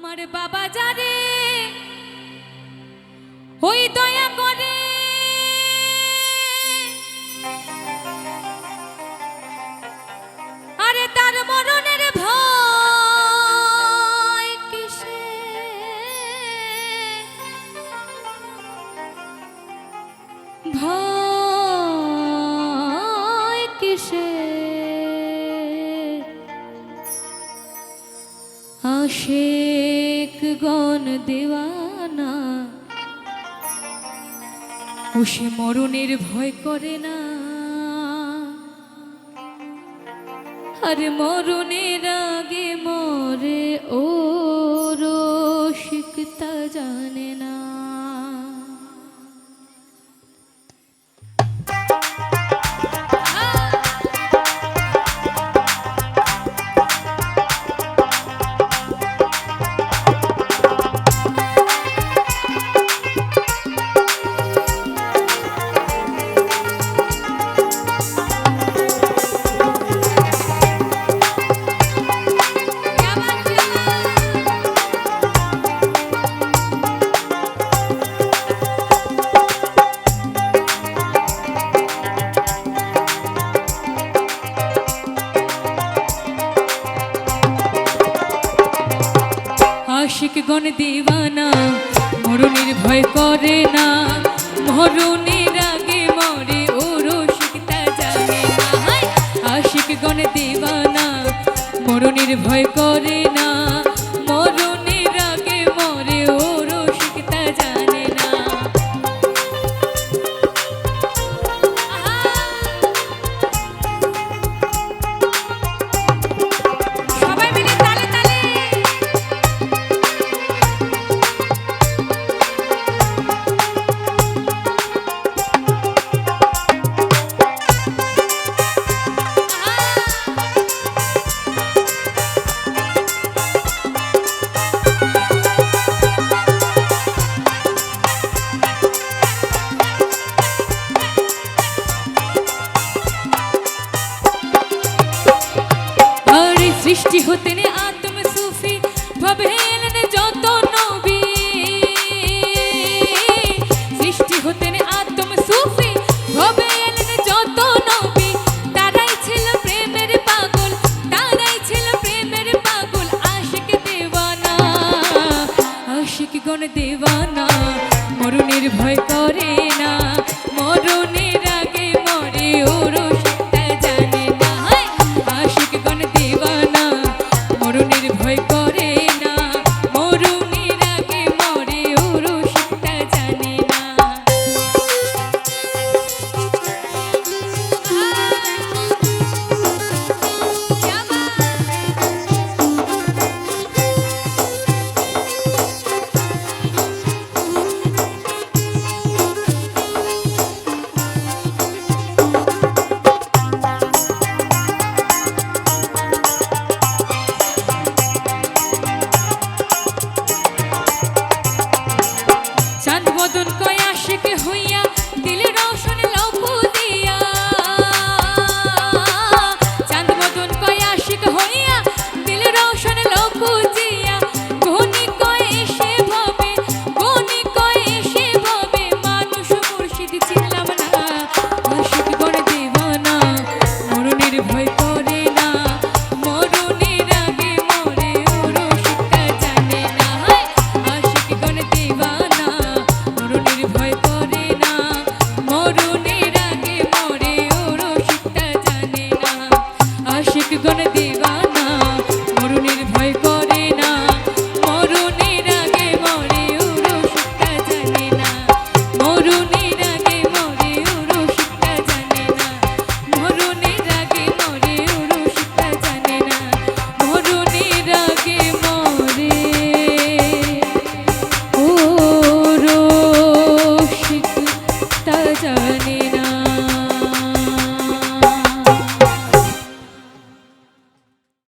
আমার বাবা জানে। ওই দয়া করে। আরে তার মরণের ভয় কিসে? ভয় আশেক গণ দেওয়ানা। ও সে মরণের ভয় করে না। আর মরণের আগে মরে ও আশিকগণ দিবানা মরণের ভয় করে না। মরণের আগে মরে ও রসিকতা জানে না। আশিকগণ দিবানা মরণের ভয় করে না।